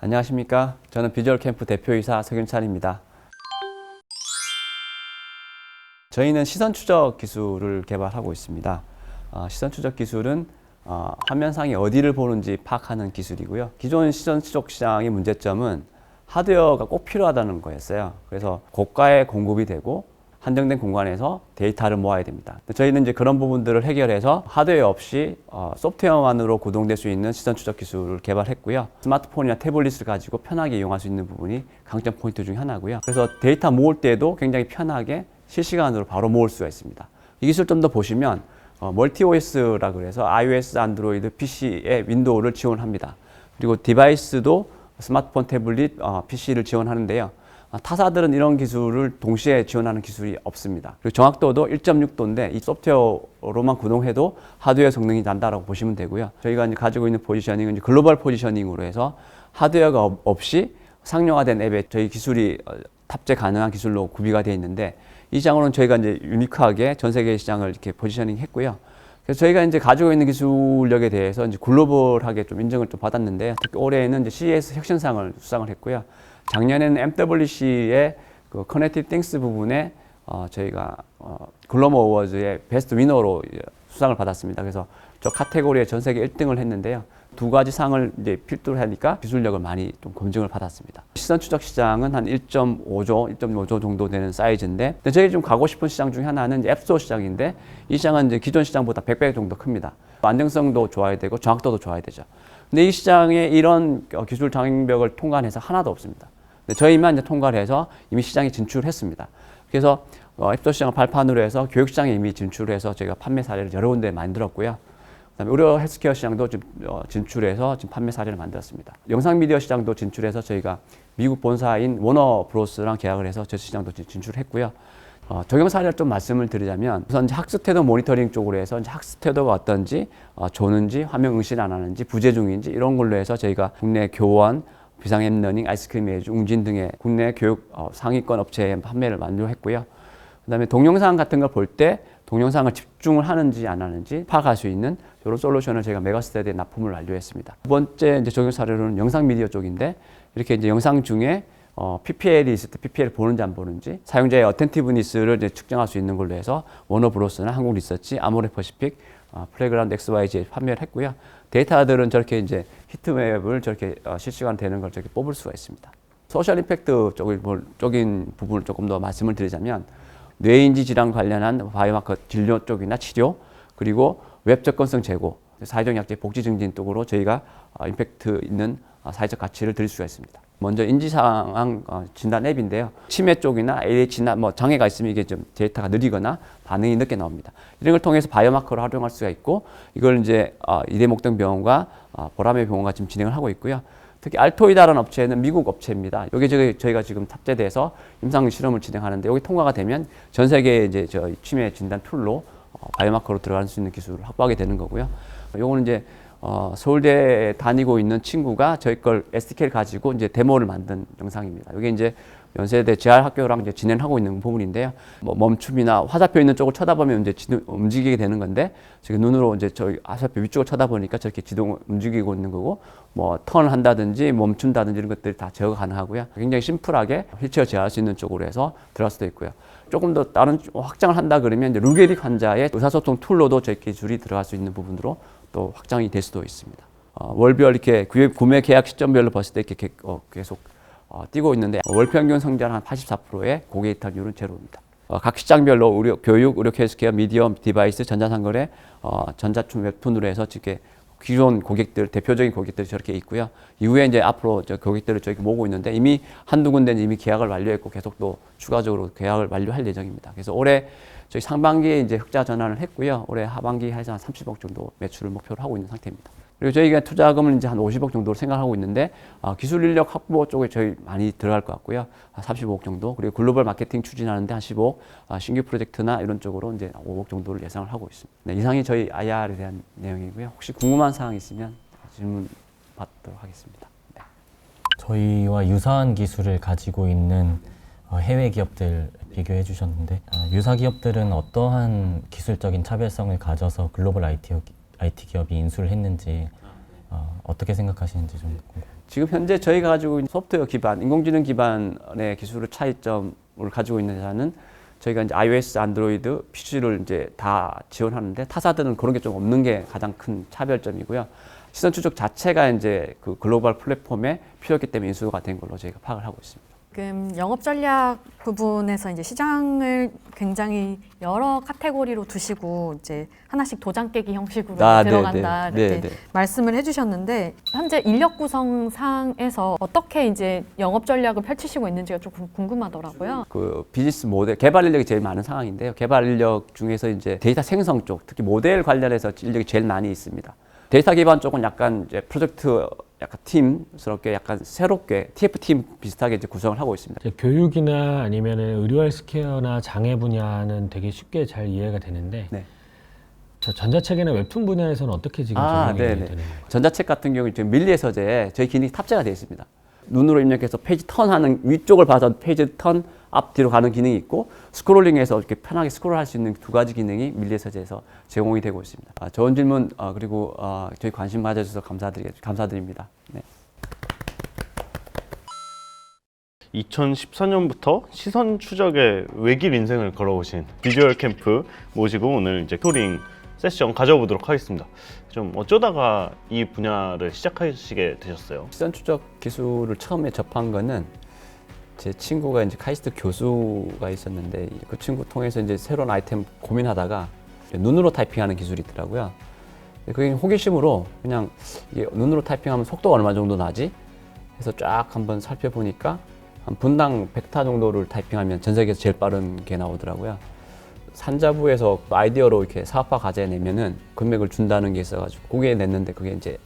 안녕하십니까. 저는 비주얼 캠프 대표이사 석윤찬입니다. 저희는 시선 추적 기술을 개발하고 있습니다. 어, 시선 추적 기술은 어, 화면상이 어디를 보는지 파악하는 기술이고요. 기존 시선 추적 시장의 문제점은 하드웨어가 꼭 필요하다는 거였어요. 그래서 고가의 공급이 되고 한정된 공간에서 데이터를 모아야 됩니다. 저희는 이제 그런 부분들을 해결해서 하드웨어 없이 어, 소프트웨어만으로 구동될 수 있는 시선 추적 기술을 개발했고요. 스마트폰이나 태블릿을 가지고 편하게 이용할 수 있는 부분이 강점 포인트 중에 하나고요. 그래서 데이터 모을 때도 굉장히 편하게 실시간으로 바로 모을 수가 있습니다. 이 기술 좀 더 보시면 어, 멀티 OS라 그래서 iOS, 안드로이드, PC에 윈도우를 지원합니다. 그리고 디바이스도 스마트폰, 태블릿, 어, PC를 지원하는데요. 아, 타사들은 이런 기술을 동시에 지원하는 기술이 없습니다. 그리고 정확도도 1.6도인데 이 소프트웨어로만 구동해도 하드웨어 성능이 난다라고 보시면 되고요. 저희가 이제 가지고 있는 포지셔닝은 이제 글로벌 포지셔닝으로 해서 하드웨어가 없- 없이 상용화된 앱에 저희 기술이 어, 탑재 가능한 기술로 구비가 되어 있는데 이 시장으로는 저희가 이제 유니크하게 전 세계 시장을 이렇게 포지셔닝 했고요. 그래서 저희가 이제 가지고 있는 기술력에 대해서 이제 글로벌하게 좀 인정을 좀 받았는데요. 특히 올해에는 이제 CES 혁신상을 수상을 했고요. 작년에는 MWC의 그 커넥티드 띵스 부분에 어, 저희가 어, 글로벌 어워즈의 베스트 위너로 수상을 받았습니다. 그래서 저 카테고리에 전 세계 1등을 했는데요. 두 가지 상을 이제 필두로 하니까 기술력을 많이 좀 검증을 받았습니다. 시선 추적 시장은 한 1.5조, 1.5조 정도 되는 사이즈인데, 근데 저희 좀 가고 싶은 시장 중에 하나는 이제 앱스토어 시장인데, 이 시장은 이제 기존 시장보다 100배 정도 큽니다. 안정성도 좋아야 되고 정확도도 좋아야 되죠. 근데 이 시장에 이런 어, 기술 장벽을 통과해서 하나도 없습니다. 근데 저희만 이제 통과를 해서 이미 시장에 진출했습니다. 그래서 어, 앱스토어 시장을 발판으로 해서 교육 시장에 이미 진출해서 저희가 판매 사례를 여러 군데 만들었고요. 그다음에 의료 헬스케어 시장도 지금 어, 진출해서 지금 판매 사례를 만들었습니다. 영상 미디어 시장도 진출해서 저희가 미국 본사인 워너 브로스랑 계약을 해서 저 시장도 진- 진출했고요. 어, 적용 사례를 좀 말씀을 드리자면 우선 학습 태도 모니터링 쪽으로 해서 학습 태도가 어떤지 어, 조는지 화면 응실 안 하는지 부재 중인지 이런 걸로 해서 저희가 국내 교원 비상앱 러닝, 아이스크림 에이즈, 웅진 등의 국내 교육 어, 상위권 업체에 판매를 완료했고요. 그 다음에 동영상 같은 걸 볼 때 동영상을 집중을 하는지 안 하는지 파악할 수 있는 이런 솔루션을 제가 메가스테디에 납품을 완료했습니다. 두 번째 이제 적용 사례로는 영상 미디어 쪽인데 이렇게 이제 영상 중에 어, PPL이 있을 때 PPL 보는지 안 보는지 사용자의 어텐티브니스를 이제 측정할 수 있는 걸로 해서 워너브로스나 한국 리서치, 아모레퍼시픽, 어, 플레이그라운드 XYZ에 판매를 했고요. 데이터들은 저렇게 이제 히트맵을 저렇게 어, 실시간 되는 걸 저렇게 뽑을 수가 있습니다. 소셜 임팩트 쪽인, 부분을 조금 더 말씀을 드리자면 뇌인지 질환 관련한 바이오마커 진료 쪽이나 치료 그리고 웹 접근성 제고 사회적 약제 복지 증진 쪽으로 저희가 어, 임팩트 있는 어, 사회적 가치를 드릴 수가 있습니다. 먼저 인지상황 어, 진단 앱인데요. 치매 쪽이나 AH나 뭐 장애가 있으면 이게 좀 데이터가 느리거나 반응이 늦게 나옵니다. 이런 걸 통해서 바이오마커를 활용할 수가 있고 이걸 이제 어, 이대목동 병원과 어, 보라매 병원과 지금 진행을 하고 있고요. 특히 알토이다라는 업체는 미국 업체입니다. 여기 저희 저희가 지금 탑재돼서 임상 실험을 진행하는데 여기 통과가 되면 전 세계 이제 저 치매 진단 툴로 어, 바이오마커로 들어갈 수 있는 기술을 확보하게 되는 거고요. 요거는 이제 어, 서울대 다니고 있는 친구가 저희 걸 SDK를 가지고 이제 데모를 만든 영상입니다. 이게 이제 연세대 재활 학교랑 이제 진행하고 있는 부분인데요. 뭐 멈춤이나 화살표 있는 쪽을 쳐다보면 이제 지도, 움직이게 되는 건데 지금 눈으로 이제 저희 화살표 위쪽을 쳐다보니까 저렇게 지동 움직이고 있는 거고 뭐 턴을 한다든지 멈춘다든지 이런 것들이 다 제어가 가능하고요. 굉장히 심플하게 휠체어 제어할 수 있는 쪽으로 해서 들어갈 수도 있고요. 조금 더 다른 확장을 한다 그러면 이제 루게릭 환자의 의사소통 툴로도 저희 기술이 들어갈 수 있는 부분으로 또 확장이 될 수도 있습니다. 어, 월별 이렇게 구매, 계약 시점별로 봤을 때 이렇게 개- 어, 계속 어, 뛰고 있는데 월 평균 성장 한 84%의 고객 이탈률은 제로입니다. 어, 각 시장별로 의료, 교육, 의료 헬스케어, 미디어, 디바이스, 전자상거래, 어, 전자춤 웹툰으로 해서 이렇게 기존 고객들, 대표적인 고객들이 저렇게 있고요. 이후에 이제 앞으로 저 고객들을 저렇게 모으고 있는데 이미 한두 군데는 이미 계약을 완료했고 계속 또 추가적으로 계약을 완료할 예정입니다. 그래서 올해 저희 상반기에 이제 흑자 전환을 했고요. 올해 하반기 해서 한 30억 정도 매출을 목표로 하고 있는 상태입니다. 그리고 저희가 투자금을 이제 한 50억 정도로 생각하고 있는데 아, 기술 인력 확보 쪽에 저희 많이 들어갈 것 같고요. 한 35억 정도. 그리고 글로벌 마케팅 추진하는데 한 15억, 아, 신규 프로젝트나 이런 쪽으로 이제 5억 정도를 예상을 하고 있습니다. 네, 이상이 저희 IR에 대한 내용이고요. 혹시 궁금한 사항 있으면 질문 받도록 하겠습니다. 네. 저희와 유사한 기술을 가지고 있는 어, 해외 기업들 비교해 주셨는데 아, 유사 기업들은 어떠한 기술적인 차별성을 가져서 글로벌 IT, 기- IT 기업이 인수를 했는지 어, 어떻게 생각하시는지 좀. 지금 현재 저희가 가지고 있는 소프트웨어 기반, 인공지능 기반의 기술의 차이점을 가지고 있는 회사는 저희가 이제 iOS, 안드로이드, PC를 이제 다 지원하는데 타사들은 그런 게 좀 없는 게 가장 큰 차별점이고요. 시선 추적 자체가 이제 그 글로벌 플랫폼에 필요했기 때문에 인수가 된 걸로 저희가 파악을 하고 있습니다. 지금 영업 전략 부분에서 이제 시장을 굉장히 여러 카테고리로 두시고 이제 하나씩 도장 깨기 형식으로 아, 네, 들어간다 네, 이렇게 네, 네. 말씀을 해주셨는데 현재 인력 구성 상에서 어떻게 이제 영업 전략을 펼치시고 있는지가 조금 궁금하더라고요. 그 비즈니스 모델 개발 인력이 제일 많은 상황인데요. 개발 인력 중에서 이제 데이터 생성 쪽, 특히 모델 관련해서 인력이 제일 많이 있습니다. 데이터 기반 쪽은 약간 이제 프로젝트 약간 팀스럽게 약간 새롭게 TF 팀 비슷하게 이제 구성을 하고 있습니다. 교육이나 아니면 의료 헬스케어나 장애 분야는 되게 쉽게 잘 이해가 되는데 네. 저 전자책이나 웹툰 분야에서는 어떻게 지금 아, 적용이 네네. 되는 거예요? 전자책 같은 경우 지금 밀리의 서재에 저희 기능이 탑재가 되어 있습니다. 눈으로 입력해서 페이지 턴하는 위쪽을 봐서 페이지 턴 앞뒤로 가는 기능이 있고 스크롤링해서 이렇게 편하게 스크롤할 수 있는 두 가지 기능이 밀리의 서재에서 제공이 되고 있습니다. 아, 좋은 질문 아, 그리고 아, 저희 관심 가져주셔서 감사드리 감사드립니다. 네. 2014년부터 시선 추적의 외길 인생을 걸어오신 비주얼 캠프 모시고 오늘 이제 토링 세션 가져보도록 하겠습니다. 좀 어쩌다가 이 분야를 시작하시게 되셨어요? 시선 추적 기술을 처음에 접한 거는 제 친구가 이제 카이스트 교수가 있었는데 그 친구 통해서 이제 새로운 아이템 고민하다가 눈으로 타이핑하는 기술이 있더라고요. 그게 호기심으로 그냥 눈으로 타이핑하면 속도가 얼마 정도 나지? 해서 쫙 한번 살펴보니까 한 분당 100타 정도를 타이핑하면 전 세계에서 제일 빠른 게 나오더라고요. 산자부에서 아이디어로 이렇게 사업화 과제 내면은 금액을 준다는 게 있어가지고 그게 냈는데 그게 이제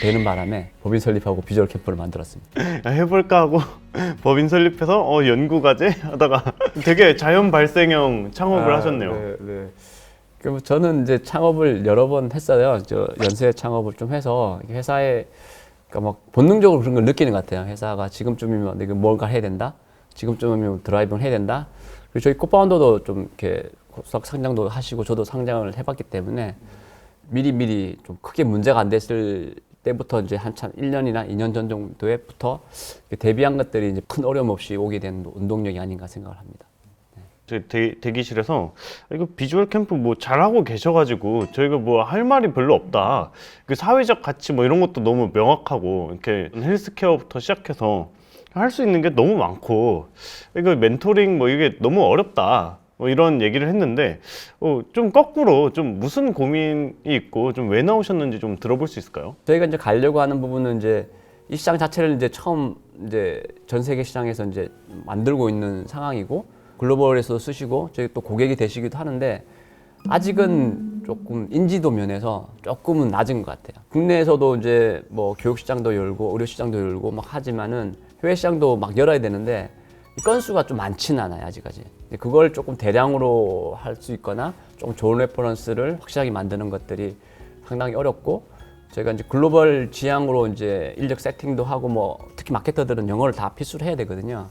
되는 바람에 법인 설립하고 비주얼 캠프를 만들었습니다. 야, 해볼까 하고 법인 설립해서 어, 연구 과제 하다가 되게 자연 발생형 창업을 아, 하셨네요. 네, 네. 그럼 저는 이제 창업을 여러 번 했어요. 저 연쇄 창업을 좀 해서 회사에 그러니까 막 본능적으로 그런 걸 느끼는 것 같아요. 회사가 지금쯤이면 내가 뭔가 해야 된다. 지금쯤이면 드라이빙 해야 된다. 그리고 저희 코파운더도 좀 이렇게 석 상장도 하시고 저도 상장을 해봤기 때문에 미리 미리 좀 크게 문제가 안 됐을 때부터 이제 한참 1년이나 2년 전 정도에부터 대비한 것들이 이제 큰 어려움 없이 오게 된 운동력이 아닌가 생각을 합니다. 저희 대, 대기 실에서 이거 비주얼 캠프 뭐 잘하고 계셔가지고 저희가 뭐 할 말이 별로 없다. 그 사회적 가치 뭐 이런 것도 너무 명확하고 이렇게 헬스케어부터 시작해서 할 수 있는 게 너무 많고 이거 멘토링 뭐 이게 너무 어렵다. 뭐 이런 얘기를 했는데 어, 좀 거꾸로 좀 무슨 고민이 있고 좀 왜 나오셨는지 좀 들어볼 수 있을까요? 저희가 이제 가려고 하는 부분은 이제 이 시장 자체를 이제 처음 이제 전 세계 시장에서 이제 만들고 있는 상황이고 글로벌에서 쓰시고 저희 또 고객이 되시기도 하는데 아직은 조금 인지도 면에서 조금은 낮은 것 같아요. 국내에서도 이제 뭐 교육 시장도 열고 의료 시장도 열고 막 하지만은 해외 시장도 막 열어야 되는데 이 건수가 좀 많지는 않아요 아직까지. 근데 그걸 조금 대량으로 할 수 있거나 좀 좋은 레퍼런스를 확실하게 만드는 것들이 상당히 어렵고 저희가 이제 글로벌 지향으로 이제 인력 세팅도 하고 뭐 특히 마케터들은 영어를 다 필수로 해야 되거든요.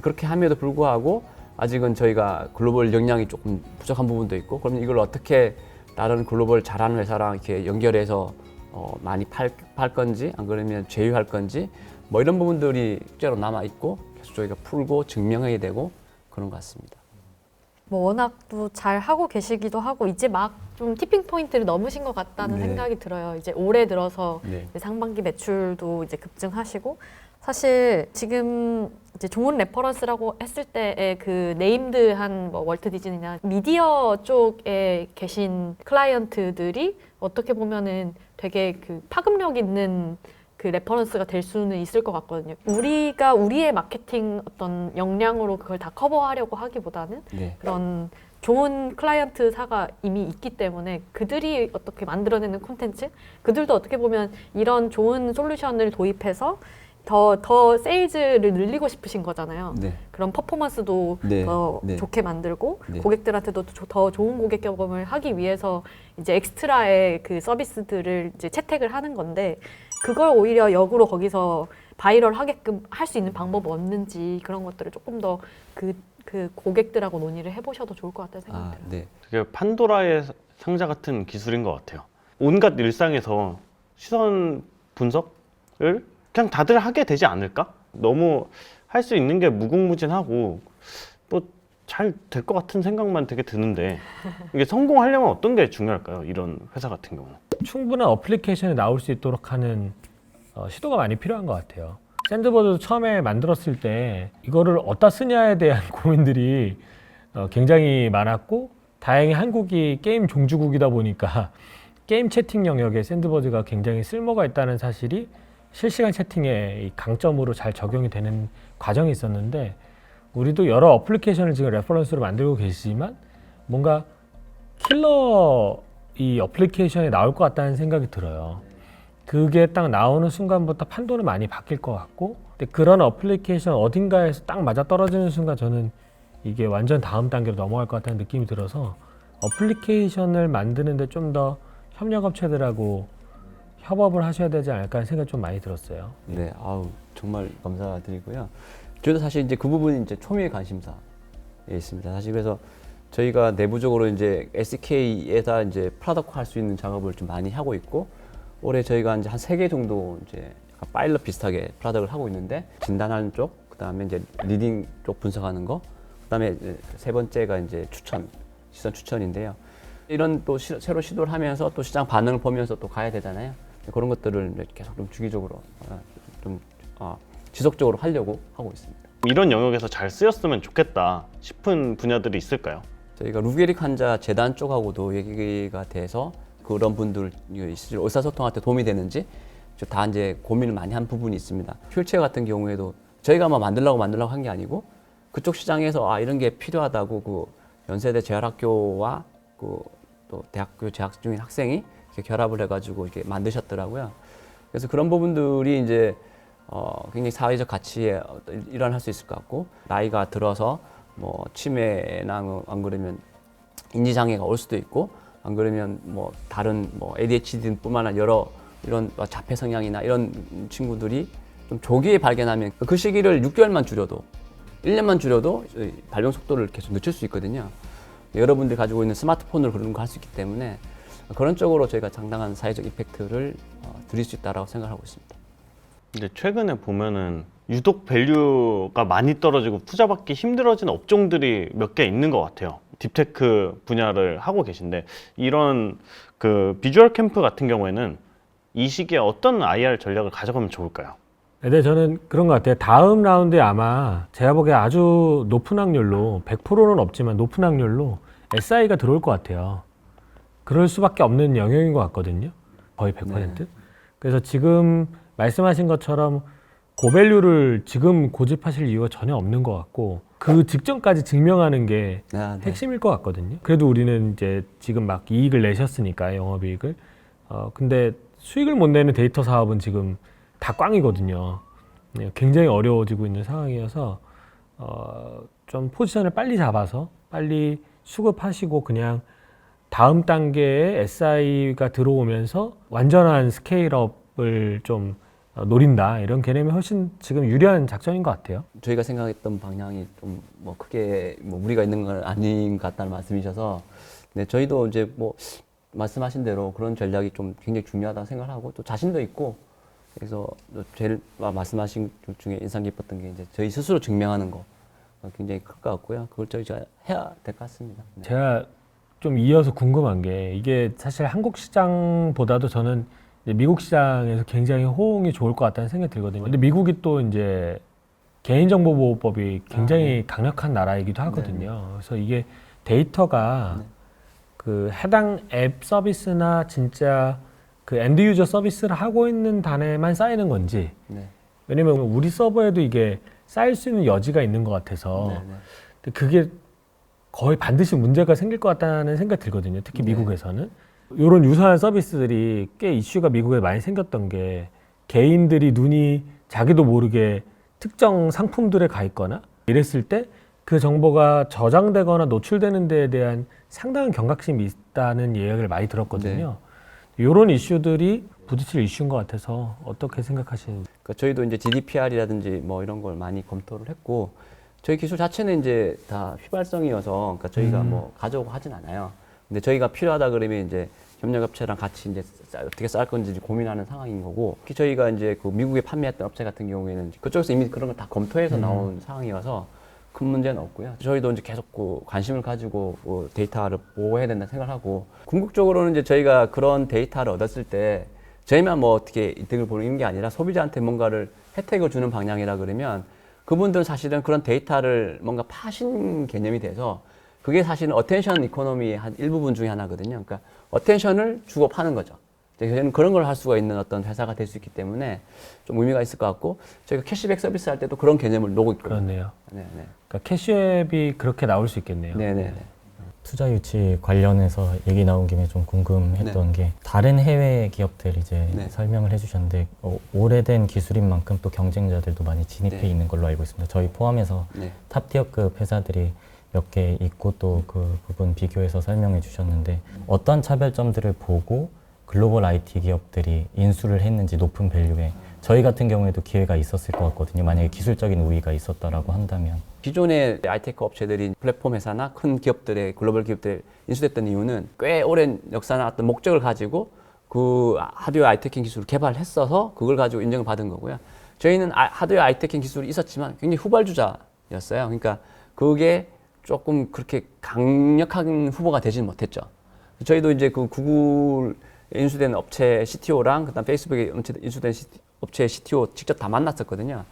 그렇게 함에도 불구하고 아직은 저희가 글로벌 역량이 조금 부족한 부분도 있고 그러면 이걸 어떻게 다른 글로벌 잘하는 회사랑 이렇게 연결해서 어 많이 팔, 팔 건지 안 그러면 제휴할 건지 뭐 이런 부분들이 실제로 남아 있고 계속 저희가 풀고 증명해야 되고 그런 것 같습니다. 뭐 워낙 또 잘 하고 계시기도 하고 이제 막 좀 티핑 포인트를 넘으신 것 같다는 네. 생각이 들어요. 이제 올해 들어서 네. 이제 상반기 매출도 이제 급증하시고 사실 지금 이제 좋은 레퍼런스라고 했을 때의 그 네임드한 뭐 월트 디즈니나 미디어 쪽에 계신 클라이언트들이 어떻게 보면은 되게 그 파급력 있는 그 레퍼런스가 될 수는 있을 것 같거든요. 우리가 우리의 마케팅 어떤 역량으로 그걸 다 커버하려고 하기보다는 네. 그런 좋은 클라이언트 사가 이미 있기 때문에 그들이 어떻게 만들어내는 콘텐츠, 그들도 어떻게 보면 이런 좋은 솔루션을 도입해서 더, 더 세일즈를 늘리고 싶으신 거잖아요. 네. 그런 퍼포먼스도 네, 더 네. 좋게 만들고 네. 고객들한테도 조- 더 좋은 고객 경험을 하기 위해서 이제 엑스트라의 그 서비스들을 이제 채택을 하는 건데 그걸 오히려 역으로 거기서 바이럴 하게끔 할 수 있는 방법 없는지 그런 것들을 조금 더그 그 고객들하고 논의를 해보셔도 좋을 것 같다는 생각이 아, 들어요. 네. 되게 판도라의 상자 같은 기술인 것 같아요. 온갖 일상에서 시선 분석을 그냥 다들 하게 되지 않을까? 너무 할 수 있는 게 무궁무진하고 뭐 잘 될 것 같은 생각만 되게 드는데 이게 성공하려면 어떤 게 중요할까요? 이런 회사 같은 경우는. 충분한 어플리케이션이 나올 수 있도록 하는 어, 시도가 많이 필요한 것 같아요. 샌드보드 처음에 만들었을 때 이거를 어디다 쓰냐에 대한 고민들이 어, 굉장히 많았고 다행히 한국이 게임 종주국이다 보니까 게임 채팅 영역에 샌드보드가 굉장히 쓸모가 있다는 사실이 실시간 채팅의 이 강점으로 잘 적용이 되는 과정이 있었는데 우리도 여러 어플리케이션을 지금 레퍼런스로 만들고 계시지만 뭔가 킬러 이 어플리케이션이 나올 것 같다는 생각이 들어요. 그게 딱 나오는 순간부터 판도는 많이 바뀔 것 같고 근데 그런 어플리케이션 어딘가에서 딱 맞아 떨어지는 순간 저는 이게 완전 다음 단계로 넘어갈 것 같다는 느낌이 들어서 어플리케이션을 만드는데 좀 더 협력업체들하고 협업을 하셔야 되지 않을까 생각이 좀 많이 들었어요. 네, 아우 정말 감사드리고요. 저희도 사실 이제 그 부분이 이제 초미의 관심사에 있습니다. 사실 그래서 저희가 내부적으로 이제 SK에다 이제 프로덕트 할수 있는 작업을 좀 많이 하고 있고 올해 저희가 이제 한 세 개 정도 이제 파일럿 비슷하게 프로덕트를 하고 있는데 진단하는 쪽, 그 다음에 이제 리딩 쪽 분석하는 거, 그 다음에 이제 세 번째가 이제 추천, 시선 추천인데요. 이런 또 시- 새로 시도를 하면서 또 시장 반응을 보면서 또 가야 되잖아요. 그런 것들을 계속 좀 주기적으로 어, 좀 어, 지속적으로 하려고 하고 있습니다. 이런 영역에서 잘 쓰였으면 좋겠다 싶은 분야들이 있을까요? 저희가 루게릭 환자 재단 쪽하고도 얘기가 돼서 그런 분들 실제 의사소통할 때 도움이 되는지 저다 이제 고민을 많이 한 부분이 있습니다. 휠체어 같은 경우에도 저희가 뭐 만들라고 만들라고 한 게 아니고 그쪽 시장에서 아 이런 게 필요하다고 그 연세대 재활학교와 그 또 대학교 재학 중인 학생이 결합을 해가지고 이렇게 만드셨더라고요. 그래서 그런 부분들이 이제 어, 굉장히 사회적 가치에 일환할 수 있을 것 같고 나이가 들어서 뭐 치매나 뭐안 그러면 인지 장애가 올 수도 있고 안 그러면 뭐 다른 뭐 ADHD뿐만 아니라 여러 이런 뭐 자폐 성향이나 이런 친구들이 좀 조기에 발견하면 그 시기를 6개월만 줄여도 1년만 줄여도 이 발병 속도를 계속 늦출 수 있거든요. 여러분들이 가지고 있는 스마트폰으로 그런 거 할 수 있기 때문에 그런 쪽으로 저희가 상당한 사회적 이펙트를 어, 드릴 수 있다라고 생각하고 있습니다. 근데 최근에 보면은 유독 밸류가 많이 떨어지고 투자받기 힘들어진 업종들이 몇 개 있는 것 같아요. 딥테크 분야를 하고 계신데 이런 그 비주얼 캠프 같은 경우에는 이 시기에 어떤 IR 전략을 가져가면 좋을까요? 근데 저는 그런 것 같아요. 다음 라운드에 아마 제가 보기에 아주 높은 확률로 100%는 없지만 높은 확률로 SI가 들어올 것 같아요. 그럴 수밖에 없는 영역인 것 같거든요. 거의 100%. 그래서 지금 말씀하신 것처럼 고밸류를 지금 고집하실 이유가 전혀 없는 것 같고 그 직전까지 증명하는 게 아, 네. 핵심일 것 같거든요. 그래도 우리는 이제 지금 막 이익을 내셨으니까 영업이익을. 어 근데 수익을 못 내는 데이터 사업은 지금 다 꽝이거든요. 네, 굉장히 어려워지고 있는 상황이어서 어, 좀 포지션을 빨리 잡아서 빨리 수급하시고 그냥 다음 단계에 SI가 들어오면서 완전한 스케일업을 좀 어, 노린다 이런 개념이 훨씬 지금 유리한 작전인 것 같아요. 저희가 생각했던 방향이 좀 뭐 크게 뭐 무리가 있는 건 아닌 것 같다는 말씀이셔서 네 저희도 이제 뭐 말씀하신 대로 그런 전략이 좀 굉장히 중요하다고 생각하고 또 자신도 있고 그래서 또 제일 마- 말씀하신 것 중에 인상 깊었던 게 이제 저희 스스로 증명하는 거 어, 굉장히 클 것 같고요. 그걸 저희가 해야 될 것 같습니다. 네. 제가 좀 이어서 궁금한 게 이게 사실 한국 시장보다도 저는 미국 시장에서 굉장히 호응이 좋을 것 같다는 생각이 들거든요. 근데 미국이 또 이제 개인정보보호법이 굉장히 강력한 나라이기도 하거든요. 그래서 이게 데이터가 네. 그 해당 앱 서비스나 진짜 그 엔드 유저 서비스를 하고 있는 단에만 쌓이는 건지 네. 왜냐면 우리 서버에도 이게 쌓일 수 있는 여지가 있는 것 같아서 네, 네. 근데 그게 거의 반드시 문제가 생길 것 같다는 생각이 들거든요. 특히 네. 미국에서는. 이런 유사한 서비스들이 꽤 이슈가 미국에 많이 생겼던 게 개인들이 눈이 자기도 모르게 특정 상품들에 가 있거나 이랬을 때 그 정보가 저장되거나 노출되는 데에 대한 상당한 경각심이 있다는 이야기를 많이 들었거든요. 이런 이슈들이 부딪힐 이슈인 것 같아서 어떻게 생각하시는지. 그러니까 저희도 이제 GDPR이라든지 뭐 이런 걸 많이 검토를 했고 저희 기술 자체는 이제 다 휘발성이어서 그러니까 저희가 음. 뭐 가져오고 하진 않아요. 근데 저희가 필요하다 그러면 이제 협력업체랑 같이 이제 쌀- 어떻게 쌀 건지 고민하는 상황인 거고 특히 저희가 이제 그 미국에 판매했던 업체 같은 경우에는 그쪽에서 이미 그런 걸 다 검토해서 음. 나온 상황이어서 큰 문제는 없고요. 저희도 이제 계속 그 관심을 가지고 뭐 데이터를 보호해야 된다 생각하고 궁극적으로는 이제 저희가 그런 데이터를 얻었을 때 저희만 뭐 어떻게 이득을 보는 게 아니라 소비자한테 뭔가를 혜택을 주는 방향이라 그러면 그분들은 사실은 그런 데이터를 뭔가 파신 개념이 돼서 그게 사실은 어텐션 이코노미의 한 일부분 중에 하나거든요. 그러니까 어텐션을 주고 파는 거죠. 이제 저희는 그런 걸 할 수가 있는 어떤 회사가 될 수 있기 때문에 좀 의미가 있을 것 같고 저희가 캐시백 서비스 할 때도 그런 개념을 놓고 있거든요. 그렇네요. 네, 네. 그러니까 캐시앱이 그렇게 나올 수 있겠네요. 네, 네, 네. 투자 유치 관련해서 얘기 나온 김에 좀 궁금했던 게 다른 해외 기업들 이제 네. 설명을 해주셨는데 어, 오래된 기술인 만큼 또 경쟁자들도 많이 진입해 네. 있는 걸로 알고 있습니다. 저희 포함해서 네. 탑티어급 회사들이 몇 개 있고 또 그 부분 비교해서 설명해 주셨는데 어떤 차별점들을 보고 글로벌 IT 기업들이 인수를 했는지 높은 밸류에 저희 같은 경우에도 기회가 있었을 것 같거든요. 만약에 기술적인 우위가 있었다라고 한다면 기존의 아이테크 업체들이 플랫폼 회사나 큰 기업들의 글로벌 기업들 인수됐던 이유는 꽤 오랜 역사나 어떤 목적을 가지고 그 하드웨어 아이테킹 기술을 개발했어서 그걸 가지고 인정을 받은 거고요. 저희는 아- 하드웨어 아이테킹 기술이 있었지만 굉장히 후발주자였어요. 그러니까 그게 조금 그렇게 강력한 후보가 되지는 못했죠. 저희도 이제 그 구글 인수된 업체 CTO랑 그다음 페이스북에 인수된 업체 CTO 직접 다 만났었거든요.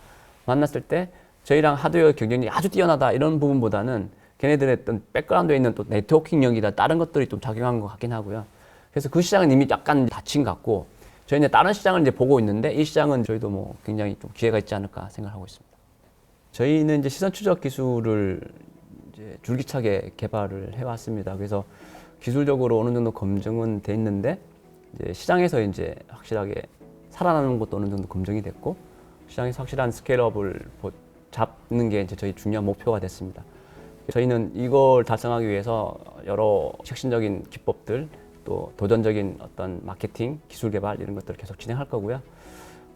만났을 때 저희랑 하드웨어 경쟁력이 아주 뛰어나다 이런 부분보다는 걔네들의 어떤 백그라운드에 있는 또 네트워킹력이나 다른 것들이 좀 작용한 것 같긴 하고요. 그래서 그 시장은 이미 약간 닫힌 것 같고 저희는 다른 시장을 이제 보고 있는데 이 시장은 저희도 뭐 굉장히 좀 기회가 있지 않을까 생각하고 있습니다. 저희는 이제 시선 추적 기술을 이제 줄기차게 개발을 해왔습니다. 그래서 기술적으로 어느 정도 검증은 돼 있는데 이제 시장에서 이제 확실하게 살아나는 것도 어느 정도 검증이 됐고 시장에서 확실한 스케일업을 보- 잡는 게 이제 저희 중요한 목표가 됐습니다. 저희는 이걸 달성하기 위해서 여러 혁신적인 기법들 또 도전적인 어떤 마케팅, 기술 개발 이런 것들을 계속 진행할 거고요.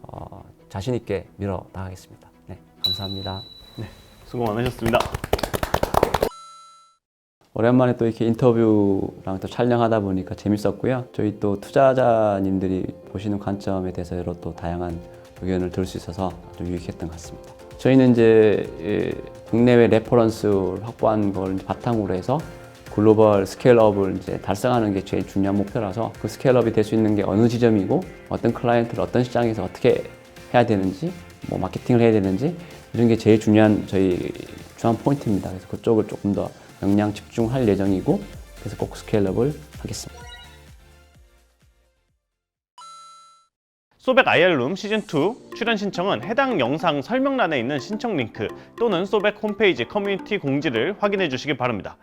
어, 자신 있게 밀어 나가겠습니다. 네, 감사합니다. 수고 많으셨습니다. 오랜만에 또 이렇게 인터뷰랑 또 촬영하다 보니까 재밌었고요. 저희 또 투자자님들이 보시는 관점에 대해서 여러 또 다양한 의견을 들을 수 있어서 좀 유익했던 것 같습니다. 저희는 이제 예, 국내외 레퍼런스를 확보한 걸 바탕으로 해서 글로벌 스케일업을 이제 달성하는 게 제일 중요한 목표라서 그 스케일업이 될 수 있는 게 어느 지점이고 어떤 클라이언트를 어떤 시장에서 어떻게 해야 되는지 뭐 마케팅을 해야 되는지 이런 게 제일 중요한 저희 중요한 포인트입니다. 그래서 그쪽을 조금 더 역량 집중할 예정이고 그래서 꼭 스케일업을 하겠습니다. 소백 IR룸 시즌2 출연 신청은 해당 영상 설명란에 있는 신청 링크 또는 소백 홈페이지 커뮤니티 공지를 확인해 주시기 바랍니다.